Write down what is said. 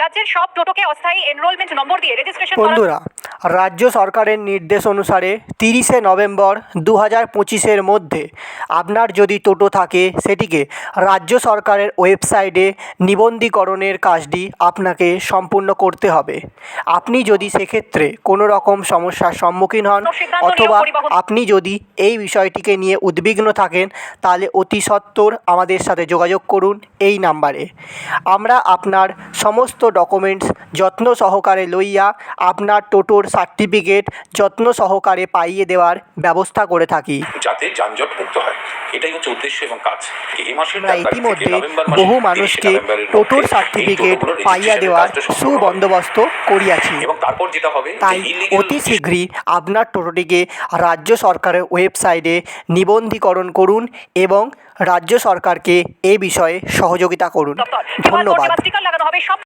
রাজ্যের সব টোটোকে অস্থায়ী এনরোলমেন্ট নম্বর দিয়ে রেজিস্ট্রেশন বন্ধুরা রাজ্য সরকারের নির্দেশ অনুসারে তিরিশে নভেম্বর দু হাজার পঁচিশের মধ্যে আপনার যদি টোটো থাকে সেটিকে রাজ্য সরকারের ওয়েবসাইটে নিবন্ধীকরণের কাজটি আপনাকে সম্পূর্ণ করতে হবে। আপনি যদি সেক্ষেত্রে কোনো রকম সমস্যার সম্মুখীন হন অথবা আপনি যদি এই বিষয়টিকে নিয়ে উদ্বিগ্ন থাকেন তাহলে অতি সত্বর আমাদের সাথে যোগাযোগ করুন এই নাম্বারে। আমরা আপনার সমস্ত ডকুমেন্টস যত্ন সহকারে লইয়া আপনার টোটোর সার্টিফিকেট যত্ন সহকারে পাইয়ে দেওয়ার ব্যবস্থা করে থাকি। যাতে যানজট মুক্ত হয়। এটাই হচ্ছে উদ্দেশ্য এবং কাজ। এই মাসের আমরা ইতিমধ্যে বহু মানুষকে টোটোর সার্টিফিকেট পাইয়া দেওয়ার। সুবন্দোবস্ত করিয়াছি। এবং তারপর যেটা হবে যে তাই অতি শীঘ্রই আপনার টোটোটিকে রাজ্য সরকারের ওয়েবসাইটে নিবন্ধীকরণ করুন এবং রাজ্য সরকারকে এ বিষয়ে সহযোগিতা করুন। ধন্যবাদ। লাগানো হবে সব